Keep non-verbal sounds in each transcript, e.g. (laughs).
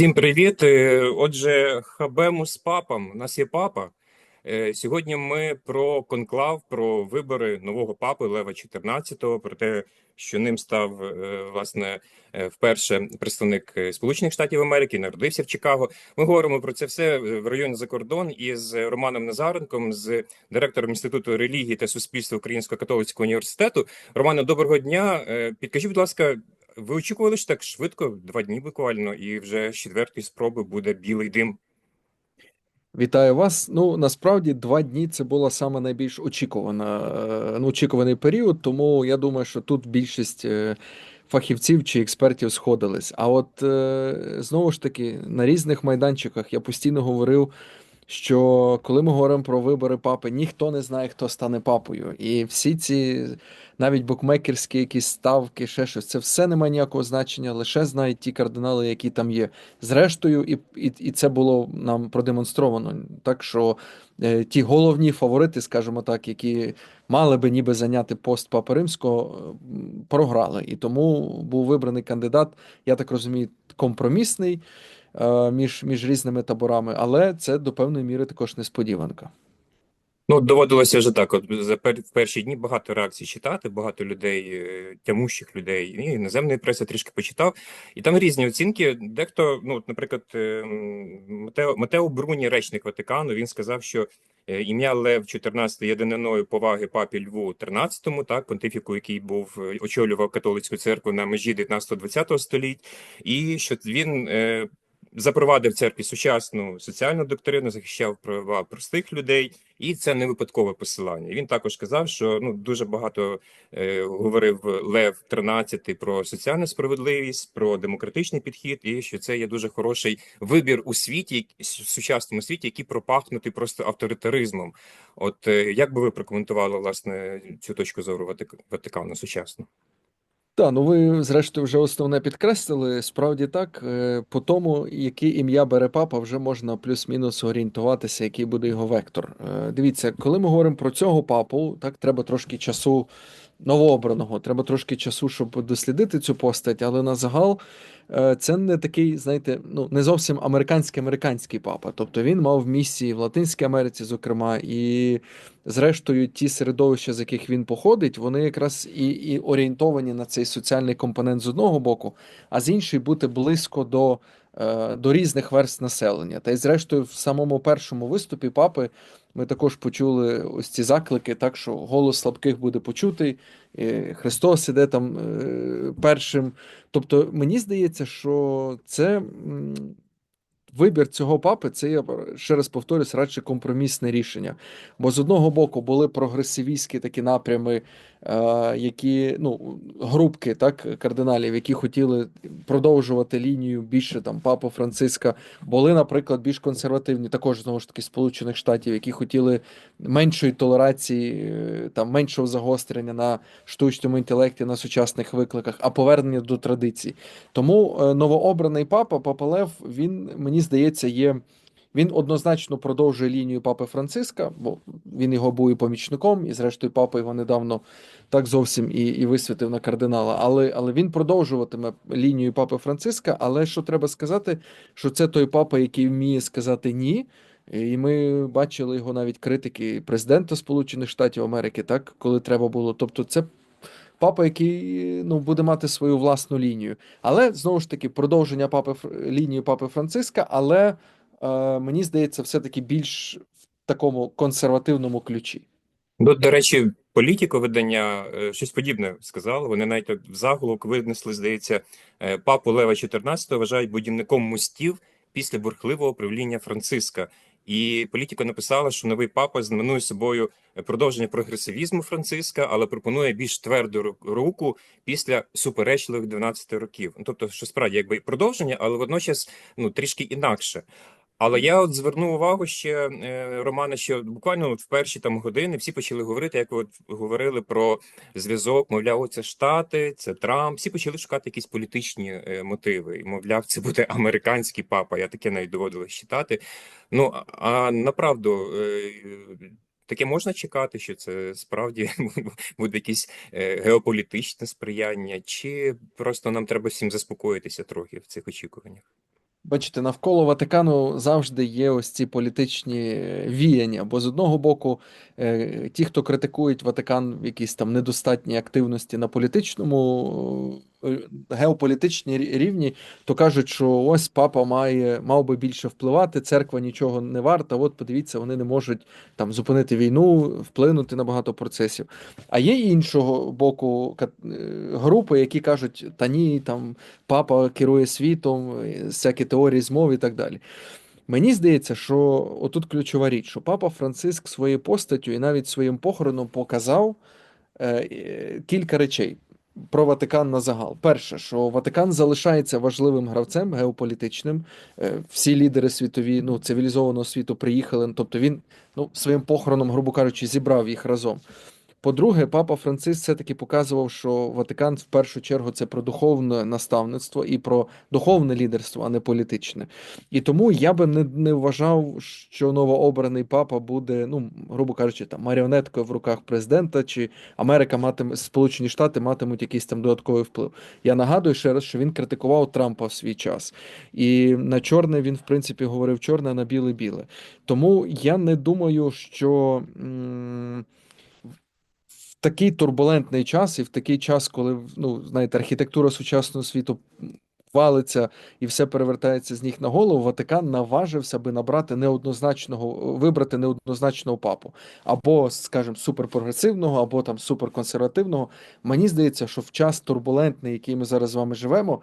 Всім привіт. Е, Отже, хабемус папам. У нас є папа. Е, Сьогодні ми про конклав, про вибори нового папи Лева XIV, про те, що ним став е, власне вперше представник Сполучених Штатів Америки, народився в Чикаго. Ми говоримо про це все в районі за кордон із Романом Назаренком, з директором інституту релігії та суспільства Українського католицького університету. Романе, доброго дня. Підкажіть, будь ласка, ви очікували що так швидко, два дні буквально, і вже з четвертої спроби буде білий дим. Вітаю вас. Ну насправді два дні це була саме найбільш очікувана е, ну, очікуваний період, тому я думаю, що тут більшість е, фахівців чи експертів сходились. А от е, знову ж таки на різних майданчиках я постійно говорив, що коли ми говоримо про вибори папи, ніхто не знає, хто стане папою. І всі ці навіть букмекерські якісь ставки, ще щось, це все не має ніякого значення, лише знають ті кардинали, які там є. Зрештою, і, і, і це було нам продемонстровано. Так що е, ті головні фаворити, скажімо так, які мали би ніби зайняти пост Папи Римського, е, програли. І тому був вибраний кандидат, я так розумію, компромісний між, між різними таборами, але це до певної міри також несподіванка. Ну, доводилося вже так. От за пер, в перші дні багато реакцій читати, багато людей, е, тямущих людей, і іноземної преси трішки почитав. І там різні оцінки. Дехто, ну, наприклад, е, Матео, Матео Бруні, речник Ватикану, він сказав, що е, ім'я Лев 14 є поваги папі Льву 13, так, понтифіку, який був е, очолював католицьку церкву на межі 19-20 століть, і що він. Запровадив церкві сучасну соціальну доктрину, захищав права простих людей, і це не випадкове посилання. Він також казав, що ну дуже багато е, говорив Лев 13 про соціальну справедливість, про демократичний підхід, і що це є дуже хороший вибір у світі, в сучасному світі, який пропахнутий просто авторитаризмом. От е, як би ви прокоментували власне цю точку зору Ватик- Ватикану сучасну? Так, ну ви зрештою вже основне підкреслили. Справді так, е, по тому, яке ім'я бере папа, вже можна плюс-мінус орієнтуватися, який буде його вектор. Е, Дивіться, коли ми говоримо про цього папу, так треба трошки часу новообраного, треба трошки часу, щоб дослідити цю постать, але на загал е, це не такий, знаєте, ну не зовсім американський американський папа. Тобто він мав місії в Латинській Америці, зокрема, і зрештою ті середовища, з яких він походить, вони якраз і, і орієнтовані на цей соціальний компонент з одного боку, а з іншої бути близько до. Е, До різних верст населення, та й зрештою, в самому першому виступі папи ми також почули ось ці заклики, так що голос слабких буде почутий, Христос іде там е, першим. Тобто, мені здається, що це вибір цього папи, це я ще раз повторюсь, радше компромісне рішення. Бо з одного боку були прогресивістські такі напрями, е, які ну групки так кардиналів, які хотіли продовжувати лінію більше там папи Франциска. Були, наприклад, більш консервативні, також знову ж таки Сполучених Штатів, які хотіли меншої толерації, е, там меншого загострення на штучному інтелекті, на сучасних викликах, а повернення до традицій. Тому е, новообраний папа, папа Лев, він мені здається, є. Він однозначно продовжує лінію папи Франциска, бо він його був і помічником, і зрештою папа його недавно так зовсім і, і висвітив на кардинала. Але, але він продовжуватиме лінію папи Франциска. Але що треба сказати, що це той папа, який вміє сказати ні. І ми бачили його навіть критики президента Сполучених Штатів Америки, так коли треба було. Тобто, це папа, який ну буде мати свою власну лінію. Але знову ж таки продовження папи лінії папи Франциска, але е, мені здається, все-таки більш в такому консервативному ключі. Ну, до речі, політико видання е, щось подібне сказали. Вони навіть в заголовок винесли, здається, е, папу Лева XIV вважають будівником мостів після бурхливого правління Франциска. І політика написала, що новий папа знаменує собою продовження прогресивізму Франциска, але пропонує більш тверду ру- руку після суперечливих 12 років. Ну, Тобто, що справді якби продовження, але водночас ну трішки інакше. Але я от звернув увагу ще е, Романа, що буквально от в перші там години всі почали говорити, як от говорили про зв'язок. Мовляв, це Штати, це Трамп. Всі почали шукати якісь політичні е, мотиви. І мовляв, це буде американський папа. Я таке навіть доводилось читати. Ну а- направду. е, Таке можна чекати, що це справді (laughs) буде якесь геополітичне сприяння, чи просто нам треба всім заспокоїтися трохи в цих очікуваннях? Бачите, навколо Ватикану завжди є ось ці політичні віяння. Бо з одного боку, ті, хто критикують Ватикан в якійсь там недостатній активності на політичному, е, геополітичній рівні, то кажуть, що ось папа має мав би більше впливати, церква нічого не варта. От подивіться, вони не можуть там зупинити війну, вплинути на багато процесів. А є іншого боку е, групи, які кажуть, та ні, там папа керує світом, е, всякі теорії змов і так далі. Мені здається, що отут ключова річ, що папа Франциск своєю постаттю і навіть своїм похороном показав е, кілька речей про Ватикан на загал. Перше, що Ватикан залишається важливим гравцем геополітичним. Е, Всі лідери світові, ну, цивілізованого світу приїхали. Тобто він ну, своїм похороном, грубо кажучи, зібрав їх разом. По-друге, папа Франциск все-таки показував, що Ватикан в першу чергу це про духовне наставництво і про духовне лідерство, а не політичне. І тому я би не, не вважав, що новообраний папа буде, ну, грубо кажучи, там маріонеткою в руках президента, чи Америка матиме Сполучені Штати матимуть якийсь там додатковий вплив. Я нагадую ще раз, що він критикував Трампа в свій час. І на чорне він, в принципі, говорив чорне, а на біле біле. Тому я не думаю, що. м, такий турбулентний час, і в такий час, коли ну, знаєте, архітектура сучасного світу валиться і все перевертається з ніг на голову, Ватикан наважився би набрати неоднозначного, вибрати неоднозначного папу, або, скажімо, суперпрогресивного, або там суперконсервативного. Мені здається, що в час турбулентний, який ми зараз з вами живемо.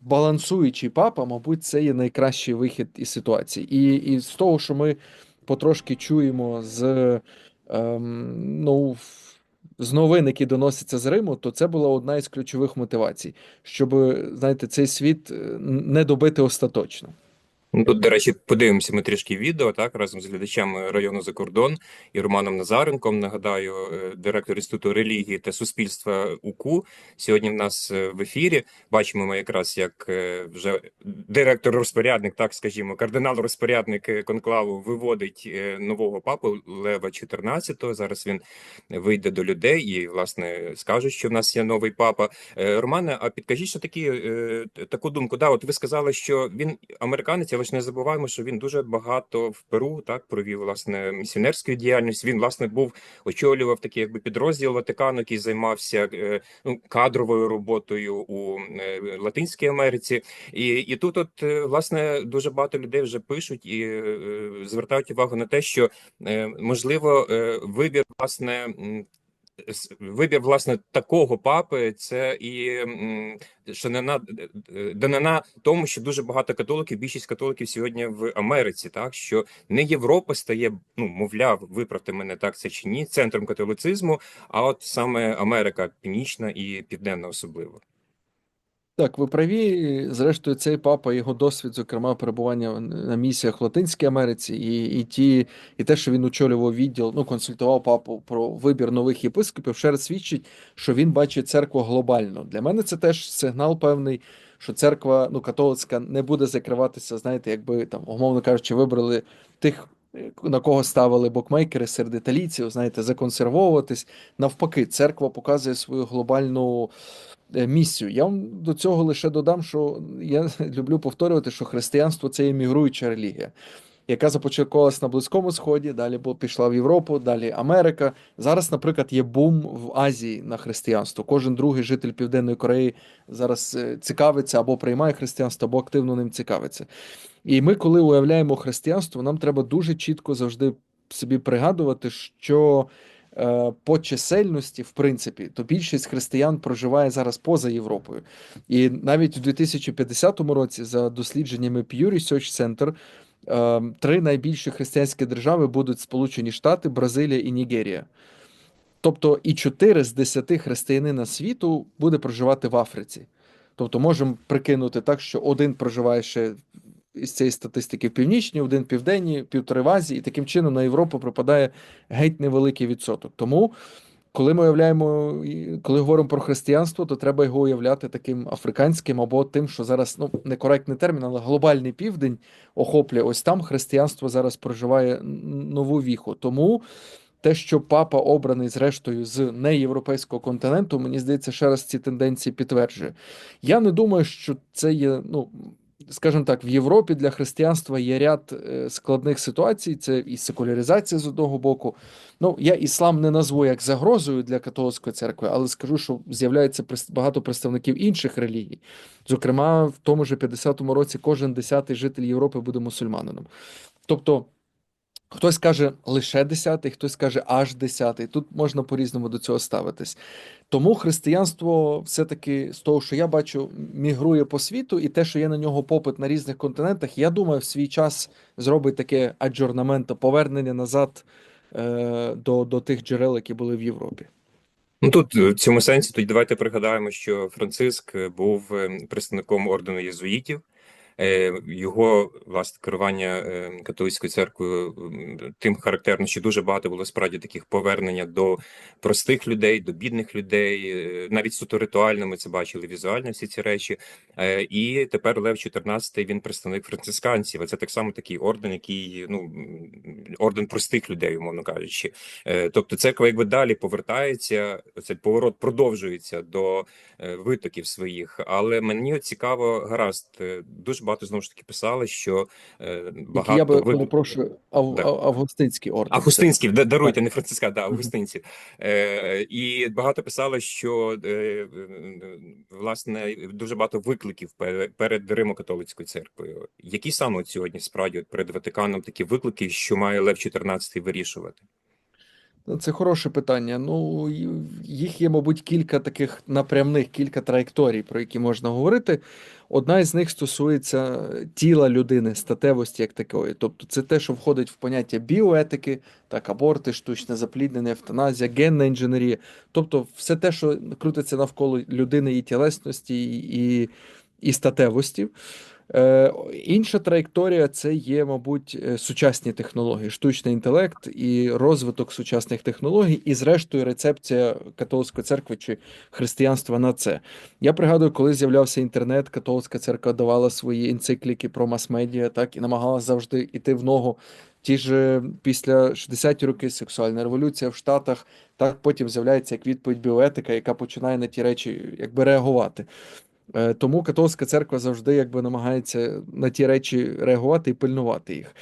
Балансуючий папа, мабуть, це є найкращий вихід із ситуації. І, і з того, що ми потрошки чуємо з ем, ну, з новин, які доносяться з Риму, то це була одна із ключових мотивацій, щоб, знаєте, цей світ е, не добити остаточно. Ну, Тут, до речі, подивимося ми трішки відео, так, разом з глядачами району за кордон і Романом Назаренком. Нагадаю, е, директор Інституту релігії та суспільства УКУ. Сьогодні в нас е, в ефірі. Бачимо ми якраз, як е, вже директор-розпорядник, так скажімо, кардинал-розпорядник конклаву виводить нового папу Лева 14-го. Зараз він вийде до людей і, власне, скаже, що в нас є новий папа. Романе, а підкажіть, що такі таку думку. Да, от ви сказали, що він американець, але ж не забуваємо, що він дуже багато в Перу так провів власне місіонерську діяльність. Він власне був очолював такий якби підрозділ Ватикану, який займався е, ну, кадровою роботою у е, Латинській Америці. І, і тут, от е, власне, дуже багато людей вже пишуть і звертають увагу на те, що можливо вибір власне. Вибір власне такого папи, це і на данина тому, що дуже багато католиків, більшість католиків сьогодні в Америці, так що не Європа стає, ну мовляв, виправте мене так це чи ні, центром католицизму, а от саме Америка Північна і Південна особливо. Так, ви праві. Зрештою, цей папа, його досвід, зокрема, перебування на місіях в Латинській Америці, і, і ті, і те, що він очолював відділ, ну консультував папу про вибір нових єпископів, ще раз свідчить, що він бачить церкву глобально. Для мене це теж сигнал певний, що церква, ну католицька, не буде закриватися. Знаєте, якби там, умовно кажучи, вибрали тих. На кого ставили букмекери серед італійців, знаєте, законсервовуватись. Навпаки, церква показує свою глобальну місію. Я вам до цього лише додам, що я (laughs) люблю повторювати, що християнство це емігруюча релігія, яка започатковалась на Близькому Сході, далі пішла в Європу, далі Америка. Зараз, наприклад, є бум в Азії на християнство. Кожен другий житель Південної Кореї зараз е, цікавиться або приймає християнство, або активно ним цікавиться. І ми, коли уявляємо християнство, нам треба дуже чітко завжди собі пригадувати, що е, по чисельності, в принципі, то більшість християн проживає зараз поза Європою. І навіть у 2050 році, за дослідженнями Pew Research Center, е, три найбільші християнські держави будуть Сполучені Штати, Бразилія і Нігерія. Тобто і 4 з 10 християнина світу буде проживати в Африці. Тобто можемо прикинути так, що один проживає ще із цієї статистики в північній, один південній, півтори в Азії, і таким чином на Європу припадає геть невеликий відсоток. Тому, коли ми уявляємо, коли говоримо про християнство, то треба його уявляти таким африканським або тим, що зараз ну некоректний термін, але глобальний південь охоплює. Ось там християнство зараз проживає нову віху. Тому те, що папа обраний зрештою з неєвропейського континенту, мені здається, ще раз ці тенденції підтверджує. Я не думаю, що це є. Ну скажімо так, в Європі для християнства є ряд е, складних ситуацій. Це і секуляризація з одного боку. Ну, я іслам не назву як загрозою для католицької церкви, але скажу, що з'являється багато представників інших релігій. Зокрема, в тому ж 50-му році кожен десятий житель Європи буде мусульманином. Тобто. Хтось каже лише десятий, хтось каже аж десятий. Тут можна по-різному до цього ставитись. Тому християнство все-таки з того, що я бачу, мігрує по світу, і те, що є на нього попит на різних континентах, я думаю, в свій час зробить таке аджорнаменто, повернення назад е, до, до тих джерел, які були в Європі. Ну тут е, в цьому сенсі тоді давайте пригадаємо, що Франциск е, був е, представником ордену єзуїтів. Е, Його власне керування е, католицькою церквою тим характерно, що дуже багато було справді таких повернення до простих людей, до бідних людей, е, навіть суто ритуально ми це бачили візуально всі ці речі. І тепер Лев XIV, він представник францисканців. Це так само такий орден, який ну орден простих людей, умовно кажучи. Тобто церква якби далі повертається, цей поворот продовжується до витоків своїх. Але мені цікаво, гаразд, дуже багато знову ж таки писали, що е, багато я би вит- перепрошую, ав, ав, августинський орден. а Це- даруйте, не франциска, да, Августинців. Е, і багато писали, що е, власне дуже багато викликів перед, Римо-католицькою церквою. Які саме от сьогодні справді от перед Ватиканом такі виклики, що має Лев XIV вирішувати? Це хороше питання. Ну, їх є, мабуть, кілька таких напрямних, кілька траєкторій, про які можна говорити. Одна із них стосується тіла людини, статевості як такої. Тобто, це те, що входить в поняття біоетики, так, аборти, штучне запліднення, евтаназія, генна інженерія. Тобто, все те, що крутиться навколо людини і тілесності, і, і статевості. Е, інша траєкторія це є, мабуть, е, сучасні технології, штучний інтелект і розвиток сучасних технологій, і, зрештою, рецепція католицької церкви чи християнства на це. Я пригадую, коли з'являвся інтернет, католицька церква давала свої енцикліки про мас-медіа, так і намагалася завжди йти в ногу. Ті ж е, після 60-ті роки сексуальна революція в Штатах, так потім з'являється як відповідь біоетика, яка починає на ті речі якби реагувати. Е, Тому католицька церква завжди якби намагається на ті речі реагувати і пильнувати їх.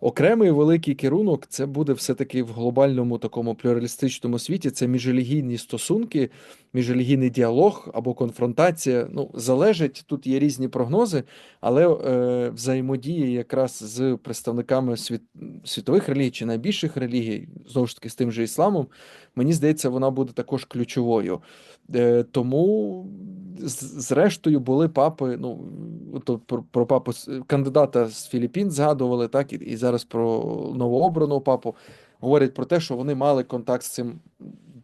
Окремий великий керунок це буде все-таки в глобальному такому плюралістичному світі. Це міжрелігійні стосунки, міжрелігійний діалог або конфронтація. Ну, залежить, тут є різні прогнози, але е, взаємодія якраз з представниками світ, світових релігій чи найбільших релігій, знову ж таки, з тим же ісламом, мені здається, вона буде також ключовою. Е, тому, зрештою, були папи. Ну то про, про папу кандидата з Філіппін згадували, так і, і зараз про новообраного папу говорять про те, що вони мали контакт з цим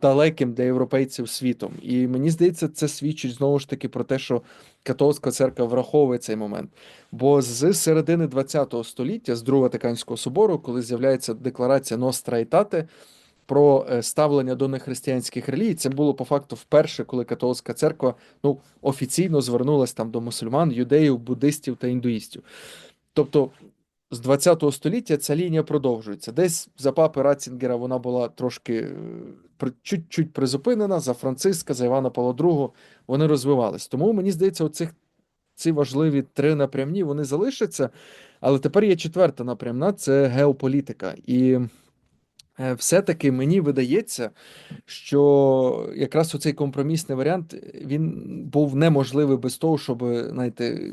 далеким для європейців світом. І мені здається, це свідчить знову ж таки про те, що католицька церква враховує цей момент. Бо з середини ХХ століття, з Другого Ватиканського собору, коли з'являється декларація Nostra Aetate, про е, ставлення до нехристиянських релігій. Це було по факту вперше, коли католицька церква ну, офіційно звернулася там до мусульман, юдеїв, буддистів та індуїстів. Тобто з 20 століття ця лінія продовжується. Десь за папи Ратцінгера вона була трошки е, чуть-чуть призупинена, за Франциска, за Івана Павла II вони розвивались. Тому мені здається, оцих ці важливі три напрямні вони залишаться. Але тепер є четверта напрямна це геополітика. І все-таки мені видається, що якраз оцей компромісний варіант він був неможливий без того, щоб знаєте,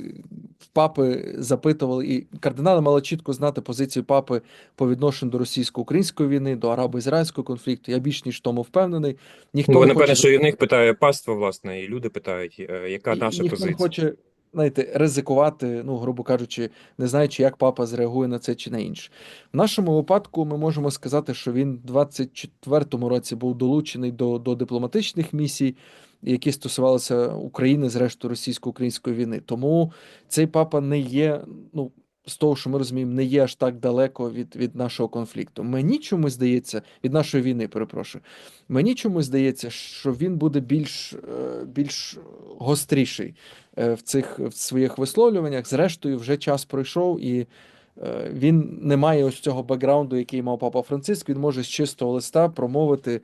в папи запитували, і кардинали мали чітко знати позицію папи по відношенню до російсько-української війни, до арабо-ізраїльського конфлікту. Я більш ніж тому впевнений. Ніхто Ну, не напевне, хоче що і в них питає паство, власне, і люди питають, е, яка наша ніхто не позиція. хоче, знаєте, ризикувати, ну, грубо кажучи, не знаючи, як папа зреагує на це чи на інше. В нашому випадку ми можемо сказати, що він в 24-му році був долучений до, до дипломатичних місій, які стосувалися України, зрештою російсько-української війни. Тому цей папа не є, ну. З того, що ми розуміємо, не є аж так далеко від, від нашого конфлікту. Мені чомусь здається, від нашої війни, перепрошую. Мені чомусь здається, що він буде більш, е, більш гостріший е, в цих в своїх висловлюваннях. Зрештою, вже час пройшов, і е, він не має ось цього бекграунду, який мав папа Франциск. Він може з чистого листа промовити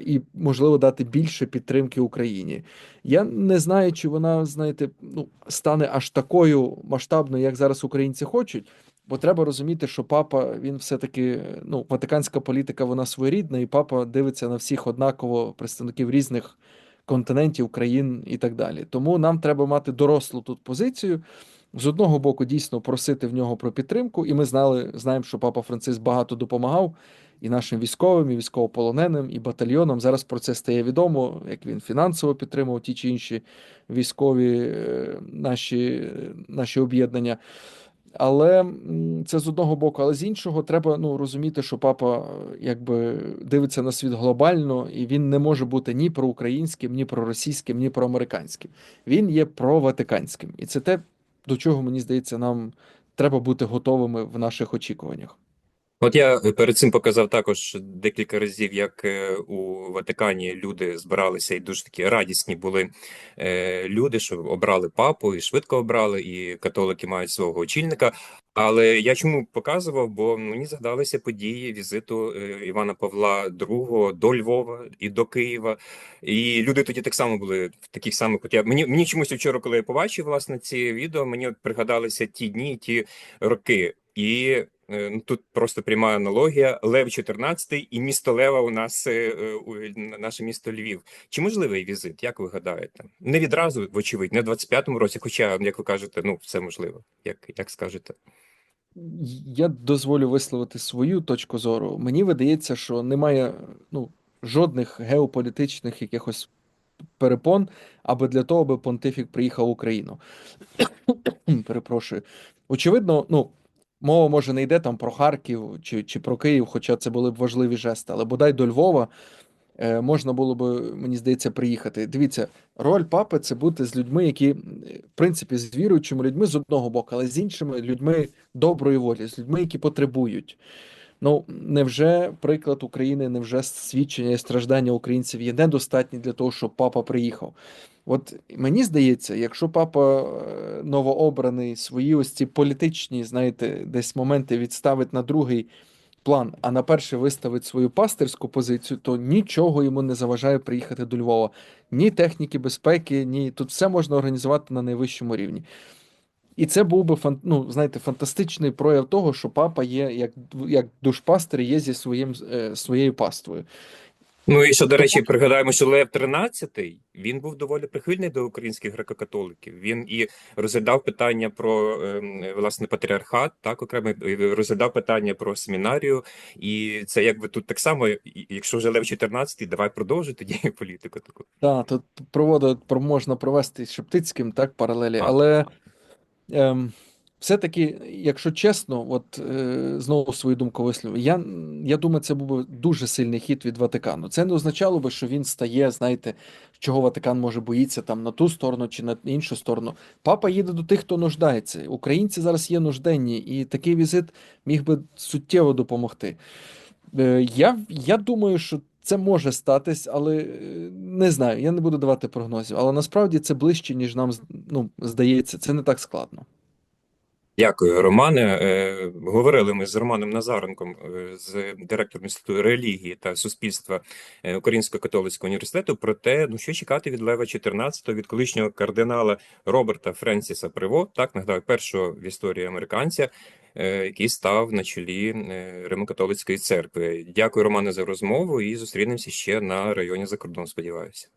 і, можливо, дати більше підтримки Україні. Я не знаю, чи вона, знаєте, ну, стане аж такою масштабною, як зараз українці хочуть. Бо треба розуміти, що папа він все-таки ну, ватиканська політика, вона своєрідна, і папа дивиться на всіх однаково представників різних континентів, країн і так далі. Тому нам треба мати дорослу тут позицію. З одного боку, дійсно просити в нього про підтримку, і ми знали, знаємо, що папа Франциск багато допомагав і нашим військовим, і військовополоненим, і батальйонам. Зараз про це стає відомо, як він фінансово підтримував ті чи інші військові е, наші, наші об'єднання. Але це з одного боку, але з іншого треба ну розуміти, що папа е, якби дивиться на світ глобально, і він не може бути ні проукраїнським, ні проросійським, ні проамериканським. Він є проватиканським, і це те, до чого мені здається, нам треба бути готовими в наших очікуваннях. От я е, перед цим показав також декілька разів, як е, у Ватикані люди збиралися і дуже такі радісні були е, люди, що обрали папу і швидко обрали, і католики мають свого очільника. Але я чому показував? Бо мені згадалися події візиту Івана Павла II до Львова і до Києва. І люди тоді так само були в таких самих. От я мені мені чомусь вчора, коли я побачив власне ці відео, мені от пригадалися ті дні, ті роки. І е, ну, тут просто пряма аналогія: Лев 14 і місто Лева у нас е, е, у- наше місто Львів. Чи можливий візит? Як ви гадаєте? Не відразу, вочевидь, не в 25-му році, хоча, як ви кажете, ну все можливо. Як, як скажете? Я дозволю висловити свою точку зору. Мені видається, що немає ну, жодних геополітичних якихось перепон, аби для того, аби понтифік приїхав в Україну. (coughs) Перепрошую. Очевидно, ну, мова може не йде там про Харків чи, чи про Київ, хоча це були б важливі жести, але бодай до Львова е, можна було б, мені здається, приїхати. Дивіться, роль папи це бути з людьми, які, в принципі, з віруючими людьми з одного боку, але з іншими людьми доброї волі, з людьми, які потребують. Ну, невже приклад України, невже свідчення і страждання українців є недостатні для того, щоб папа приїхав? От мені здається, якщо папа е, новообраний свої ось ці політичні, знаєте, десь моменти відставить на другий план, а на перший виставить свою пастирську позицію, то нічого йому не заважає приїхати до Львова. Ні техніки безпеки, ні тут все можна організувати на найвищому рівні. І це був би фан, ну, знаєте, фантастичний прояв того, що папа є як, як душпастер, є зі своїм е, своєю паствою. Ну і що, до речі, пригадаємо, що Лев XIII, він був доволі прихильний до українських греко-католиків. Він і розглядав питання про ем, власне патріархат, так окремо розглядав питання про семінарію. І це якби тут так само, якщо вже Лев XIV, давай продовжуй тоді (laughs) політику таку. Так, тут проводить, про можна провести з Шептицьким, так, паралелі, але все-таки, якщо чесно, от е, знову свою думку висловлю, я, я думаю, це був би дуже сильний хід від Ватикану. Це не означало би, що він стає, знаєте, чого Ватикан може боїться там на ту сторону чи на іншу сторону. Папа їде до тих, хто нуждається. Українці зараз є нужденні, і такий візит міг би суттєво допомогти. Е, Я, я думаю, що це може статись, але е, не знаю, я не буду давати прогнозів. Але насправді це ближче, ніж нам ну, здається. Це не так складно. Дякую, Романе. Е, Говорили ми з Романом Назаренком, е, з директором Інституту релігії та суспільства Українського католицького університету про те, ну що чекати від Лева XIV, від колишнього кардинала Роберта Френсіса Приво, так нагадаю, першого в історії американця, який став на чолі римокатолицької Римо-католицької церкви. Дякую, Романе, за розмову і зустрінемося ще на районі за кордон. Сподіваюся.